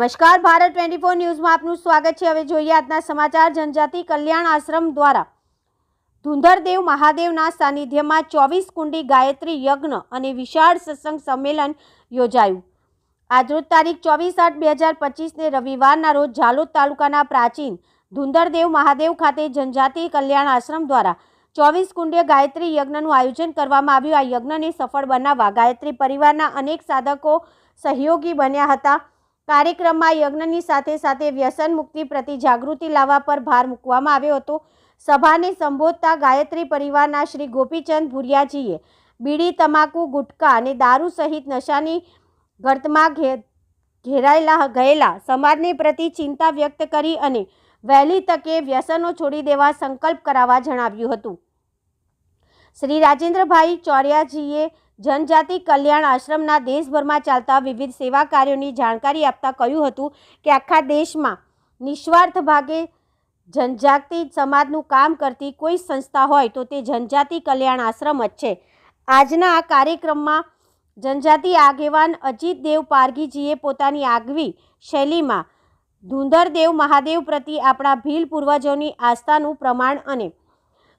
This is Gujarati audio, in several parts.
નમસ્કાર, ભારત ટ્વેન્ટી ફોર ન્યૂઝમાં આપનું સ્વાગત છે. હવે જોઈએ આજના સમાચાર. જનજાતિ કલ્યાણ આશ્રમ દ્વારા ધુંધરદેવ મહાદેવના સાનિધ્યમાં ચોવીસ કુંડી ગાયત્રી યજ્ઞ અને વિશાળ સત્સંગ સંમેલન યોજાયું. આજરોજ તારીખ ચોવીસ આઠ બે હજાર પચીસને રવિવારના રોજ ઝાલોદ તાલુકાના પ્રાચીન ધુંધરદેવ મહાદેવ ખાતે જનજાતિ કલ્યાણ આશ્રમ દ્વારા ચોવીસ કુંડીય ગાયત્રી યજ્ઞનું આયોજન કરવામાં આવ્યું. આ યજ્ઞને સફળ બનાવવા ગાયત્રી પરિવારના અનેક સાધકો સહયોગી બન્યા હતા. કાર્યક્રમમાં યજ્ઞની સાથે સાથે વ્યસન મુક્તિ પ્રતિ જાગૃતિ લાવવા પર ભાર મૂકવામાં આવ્યો હતો. સભાને સંબોધતા ગાયત્રી પરિવારના શ્રી ગોપીચંદ ભુરિયાજીએ બીડી, તમાકુ, ગુટકા અને દારૂ સહિત નશાની ગર્તમાં ઘેરાયેલા, ગયેલા સમાજને પ્રતિ ચિંતા વ્યક્ત કરી અને વહેલી તકે વ્યસનો છોડી દેવા સંકલ્પ કરાવવા જણાવ્યું હતું. શ્રી રાજેન્દ્રભાઈ ચોર્યાજીએ જનજાતિ કલ્યાણ આશ્રમના દેશભરમાં ચાલતા વિવિધ સેવા કાર્યોની જાણકારી આપતા કહ્યું હતું કે આખા દેશમાં નિસ્વાર્થ ભાગે જનજાતિ સમાજનું કામ કરતી કોઈ સંસ્થા હોય તો તે જનજાતિ કલ્યાણ આશ્રમ જ છે. આજના આ કાર્યક્રમમાં જનજાતિ આગેવાન અજીત દેવ પારગીજીએ પોતાની આગવી શૈલીમાં ધુંધરદેવ મહાદેવ પ્રતિ આપણા ભીલ પૂર્વજોની આસ્થાનું પ્રમાણ અને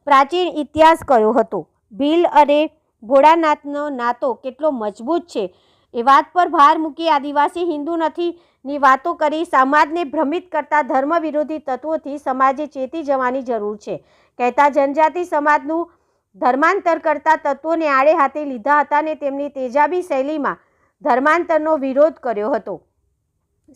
પ્રાચીન ઇતિહાસ કયો હતો. ભીલ અને ભોળાનાથનો નાતો કેટલો મજબૂત છે. એ વાત પર ભાર મૂકી આદિવાસી હિન્દુ નથીની વાતો કરી સમાજને ભ્રમિત કરતા ધર્મ વિરોધી તત્વોથી સમાજે ચેતી જવાની જરૂર છે. કહેતા જનજાતિ સમાજનું ધર્માંતર કરતા તત્વોને આડે હાથે લીધા હતા અને તેમની તેજાબી શૈલીમાં ધર્માંતરનો વિરોધ કર્યો હતો.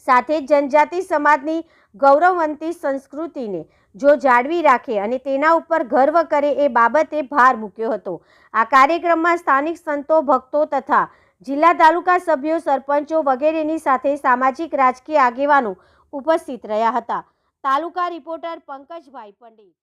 સાથે જનજાતિ સમાજની ગૌરવવંતી સંસ્કૃતિને જો જાળવી રાખે અને તેના ઉપર ગર્વ કરે એ બાબતે ભાર મૂક્યો હતો. આ કાર્યક્રમમાં સ્થાનિક સંતો, ભક્તો તથા જિલ્લા તાલુકા સભ્યો, સરપંચો વગેરેની સાથે સામાજિક રાજકીય આગેવાનો ઉપસ્થિત રહ્યા હતા. તાલુકા રિપોર્ટર પંકજભાઈ પંડિત